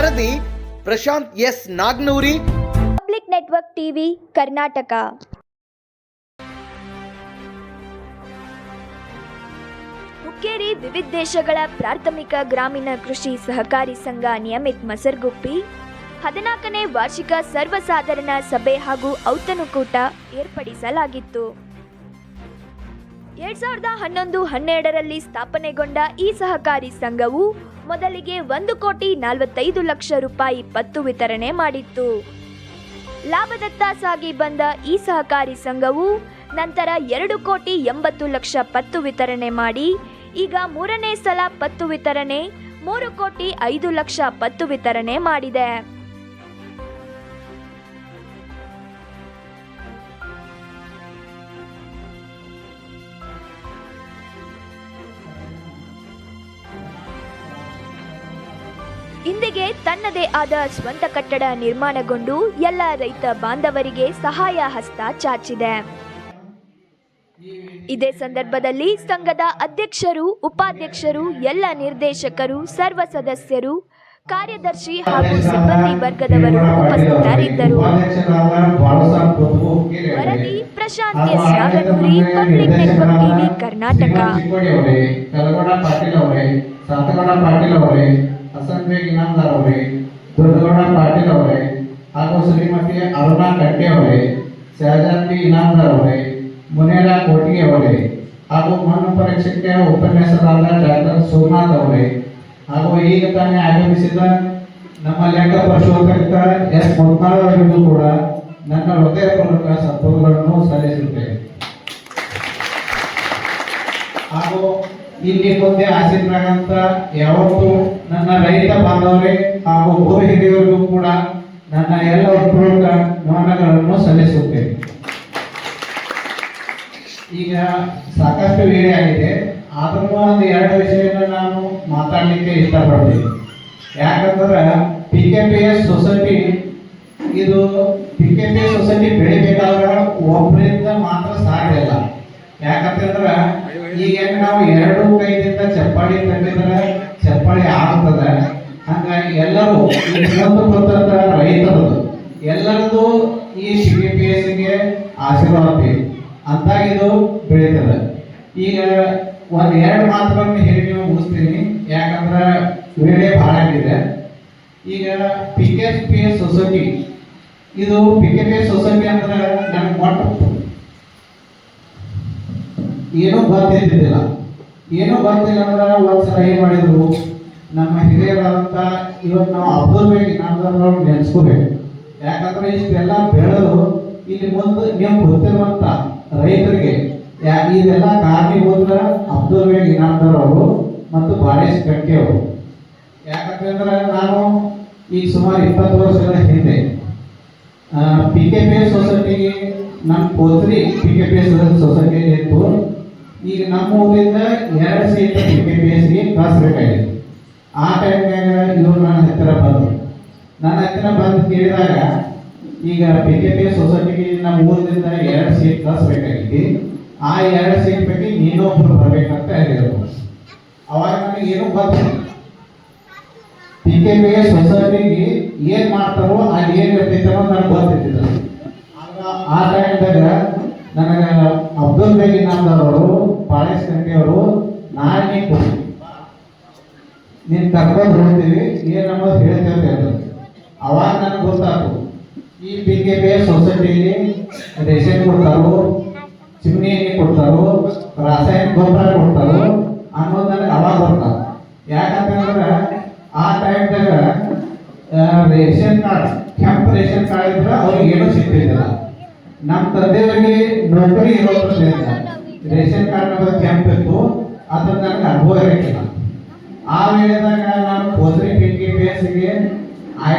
ವರದಿ Prashant S Nagnuri. Public network TV, Karnataka. Hukkeri ವಿವಿಧ ದೇಶಗಳ ಪ್ರಾಥಮಿಕ ಗ್ರಾಮೀಣ ಕೃಷಿ ಸಹಕಾರಿ ಸಂಘ ನಿಯಮಿತ್ ಮಸರ್ಗುಪ್ಪಿ, ಹದಿನಾಲ್ಕನೇ ವಾರ್ಷಿಕ ಸರ್ವಸಾಧಾರಣ ಸಭೆ ಹಾಗೂ ಔತಣಕೂಟ ಏರ್ಪಡಿಸಲಾಗಿತ್ತು. ಎರಡ್ ಸಾವಿರದ ಹನ್ನೊಂದು ಹನ್ನೆರಡರಲ್ಲಿ ಸ್ಥಾಪನೆಗೊಂಡ ಈ ಸಹಕಾರಿ ಸಂಘವು ಮೊದಲಿಗೆ ಒಂದು ಕೋಟಿ ನಲವತ್ತೈದು ಲಕ್ಷ ರೂಪಾಯಿ ಪತ್ತು ವಿತರಣೆ ಮಾಡಿತ್ತು. ಲಾಭದತ್ತ ಸಾಗಿ ಬಂದ ಈ ಸಹಕಾರಿ ಸಂಘವು ನಂತರ ಎರಡು ಕೋಟಿ ಎಂಬತ್ತು ಲಕ್ಷ ಪತ್ತು ವಿತರಣೆ ಮಾಡಿ, ಈಗ ಮೂರನೇ ಸಲ ಪತ್ತು ವಿತರಣೆ, ಮೂರು ಕೋಟಿ ಐದು ಲಕ್ಷ ಪತ್ತು ವಿತರಣೆ ಮಾಡಿದೆ. ಇಂದಿಗೆ ತನ್ನದೇ ಆದ ಸ್ವಂತ ಕಟ್ಟಡ ನಿರ್ಮಾಣಗೊಂಡು ಎಲ್ಲ ರೈತ ಬಾಂಧವರಿಗೆ ಸಹಾಯ ಹಸ್ತ ಚಾಚಿದೆ. ಇದೇ ಸಂದರ್ಭದಲ್ಲಿ ಸಂಘದ ಅಧ್ಯಕ್ಷರು, ಉಪಾಧ್ಯಕ್ಷರು, ಎಲ್ಲ ನಿರ್ದೇಶಕರು, ಸರ್ವ ಸದಸ್ಯರು, ಕಾರ್ಯದರ್ಶಿ ಹಾಗೂ ಸಿಬ್ಬಂದಿ ವರ್ಗದವರು ಉಪಸ್ಥಿತರಿದ್ದರು. ವರದಿ Prashant S public network TV Karnataka. Chikkodi ಅವರೇ ಕಲಗೌಡ ಪಾಟೀಲ್ ಅವರೇ ಸಾತಗೌಡ ಪಾಟೀಲ್ ಅವರೇ ಹಸನ್ ಬೇಗ್ ಇನಾಮ್ದಾರ್ ಅವರೇ ದೊಡ್ಡಗೌಡ ಪಾಟೀಲ್ ಅವರೇ ಹಾಗೂ ಶ್ರೀಮತಿ ಅರುಣಾ ಕಟ್ಟೆ ಅವರೇ ಶಹಜಾನ್ ಬಿ ಇನಾಮ್ದಾರ್ ಅವರೇ ಮುನೇರ ಕೋಟಿಗೆ ಅವರೇ ಹಾಗೂ ಮಣ್ಣು ಪರೀಕ್ಷೆಗೆ ಉಪನ್ಯಾಸರಾದ ಡಾಕ್ಟರ್ ಸೋಮನಾಥ್ ಅವರೇ ಹಾಗೂ ಈಗ ತಾನೇ ಆಗಮಿಸಿದ ನಮ್ಮ ಲೆಕ್ಕ ಪರಿಶೋಧಕ ಎಸ್. ಮುತ್ನಾಳ್ ಅವರಿಗೂ ಕೂಡ ನನ್ನ ಹೃದಯಪೂರ್ವಕ ಸತ್ವಗಳನ್ನು ಸಲ್ಲಿಸುತ್ತೇನೆ. ಹಾಗೂ ಇಲ್ಲಿ ಮುಂದೆ ಆಸೀನರಾಗಂತ ಯಾವತ್ತು ನನ್ನ ರೈತ ಬಾಂಧವರೇ ಹಾಗೂ ಗುರು ಹಿರಿಯರಿಗೂ ಕೂಡ ನನ್ನ ಎಲ್ಲ ಪೂರ್ವಕ ನಮನಗಳನ್ನು ಸಲ್ಲಿಸುತ್ತೇನೆ. ಈಗ ಸಾಕಷ್ಟು ವೇಳೆ ಆಗಿದೆ. ಆದ್ರೂ ಒಂದು ಎರಡು ವಿಷಯವನ್ನು ನಾನು ಮಾತಾಡಲಿಕ್ಕೆ ಇಷ್ಟಪಡ್ತೀನಿ. ಯಾಕಂದ್ರೆ P K P S society ಇದು P K P S society ಬೆಳಿಬೇಕಾದ್ರೆ ಒಬ್ಬರಿಂದ ಮಾತ್ರ ಸಾಧ್ಯ ಇಲ್ಲ. ಯಾಕಂತಂದ್ರೆ ಈಗ ನಾವು ಎರಡು ಕೈದಿಂದ ಚಪ್ಪಾಳಿ ತಂದಿದ್ರೆ ಎಲ್ಲರೂ ಈ ರೈತರು ಎಲ್ಲರದ್ದು ಎಲ್ಲರದು ಈ ಸಿಗಿ ಪಿ ಎಸ್ಗೆ ಆಶೀರ್ವಾದ ಅಂತಾಗ ಇದು ಬೆಳೀತದೆ. ಈಗ ಒಂದ್ ಎರಡು ಮಾತುಗಳನ್ನು ಹೇಳಿ ನೀವು ಮುಗಿಸ್ತೀನಿ. ಯಾಕಂದ್ರೆ ವೇಳೆ ಭಾಳ ಆಗಿದೆ. ಈಗ P K P S society. ಇದು P K P S society ಅಂದ್ರೆ ನನಗೆ ಮೊಟ್ಟ ಏನೂ ಗೊತ್ತಿದ್ದಿಲ್ಲ ಏನೂ ಗೊತ್ತಿಲ್ಲ ಅಂದ್ರೆ ಒಂದ್ಸಲ ಏನ್ ಮಾಡಿದ್ರು? ನಮ್ಮ ಹಿರಿಯರಾದಂಥ ಇವತ್ತು ನಾವು ಅಬ್ಸರ್ವ್ ನಾವು ನೆನೆಸ್ಕೋಬೇಕು. ಯಾಕಂದ್ರೆ ಇಷ್ಟೆಲ್ಲ ಬೆಳೆದು ಇಲ್ಲಿ ಮುಂದೆ ನಿಮ್ಗೆ ಗೊತ್ತಿರುವಂತ ರೈತರಿಗೆ ಇದೆಲ್ಲ ಕಾರಣೀಭೂತರ ಅಬ್ದುಲ್ ಅಬ್ಸರ್ವ್ ಅವರು ಮತ್ತು ಬಾಳೇಶ್ ಕಟ್ಕೆ ಅವರು. ಯಾಕಂತಂದ್ರೆ ನಾನು ಈಗ ಸುಮಾರು ಇಪ್ಪತ್ತು ವರ್ಷಗಳ ಹಿಂದೆ ಪಿ ಕೆ ಪಿ ಎಸ್ ಸೊಸೈಟಿಗೆ ನಮ್ಮ ಪೋತ್ರಿ P K P S society ಇತ್ತು. ಈಗ ನಮ್ಮ ಊರಿಂದ ಎರಡು ಸೀಟ್ ಪಿ ಕೆ ಪಿ ಎಸ್ಗೆ ಕಳಿಸ್ಬೇಕಾಗಿತ್ತು ಆ ಟೈಮ್ನಾಗ ಇವರು ನನ್ನ ಹತ್ತಿರ ಬಂದರು. ನನ್ನ ಹತ್ತಿರ ಬಂದು ಕೇಳಿದಾಗ, ಈಗ ಪಿ ಕೆ ಪಿ ಸೊಸೈಟಿಗೆ ನಮ್ಮ ಊರಿನಿಂದ ಎರಡು ಸೀಟ್ ಕಳಿಸ್ಬೇಕಾಗಿತ್ತು ಆ ಎರಡು ಸೀಟ್ ಬಗ್ಗೆ ನೀನೊಬ್ರು ಬರಬೇಕಂತ ಹೇಳಿದರು. ಅವಾಗ ನನಗೆ ಏನೂ ಗೊತ್ತಿಲ್ಲ. ಪಿ ಕೆ ಪಿ ಸೊಸೈಟಿಗೆ ಏನು ಮಾಡ್ತಾರೋ ಅಲ್ಲಿ ಏನು ಇರ್ತೈತೆ ನನಗೆ ಆಗ ಆ ಟೈಮ್ದಾಗ ನನಗೆ ಅಬ್ದುಲ್ ಬೇಗಿ ಇನಾಮ್ದಾರ್ ಅವರು ಪಾಳೇಶ್ ಅವರು ನಾಳೆ ನೀ ಕೊಡಿ ನೀನ್ ಕರ್ಕೊಂಡು ಹೋಗ್ತೀವಿ ಏನ್ ಅನ್ನೋದು ಹೇಳ್ತೇವೆ ಅಂತ ಅವಾಗ ನನಗೆ ಗೊತ್ತಾಯ್ತು ಈ ಪಿ ಕೆ ಪಿ ಸೊಸೈಟಿಲಿ ರೇಷನ್ ಕೊಡ್ತಾರೋ ಚಿಮ್ನಿ ಕೊಡ್ತಾರೋ, ರಾಸಾಯನಿಕ ಗೊಬ್ಬರ ಕೊಡ್ತಾರೋ ಅನ್ನೋದು ನನಗೆ ಅವಾಗ ಬರ್ತಾವ ಯಾಕಂತಂದ್ರೆ ಆ ಟೈಮ್ದಾಗ ರೇಷನ್ ಕಾರ್ಡ್, ಕೆಂಪು ರೇಷನ್ ಕಾರ್ಡ್ ಇದ್ರೆ ಅವ್ರಿಗೆ ಏನೂ ಸಿಗ್ತಿದ್ದಿಲ್ಲ ನಮ್ಮ ತಂದೆಯವರಿಗೆ ನೌಕರಿ ಇರೋದ್ರಿಂದ ರೇಷನ್ ಕಾರ್ಡ್ ಅನ್ನೋದು ಕೆಂಪು ಇತ್ತು, ಅದನ್ನ ನನಗೆ ಅನುಭವ ಇರಲಿಲ್ಲ ಆ ವೇಳೆದಾಗ ನಾನು ಹೋದ್ರಿ ಪಿ ಕೆ ಪಿ ಎಸ್ಗೆ ಐ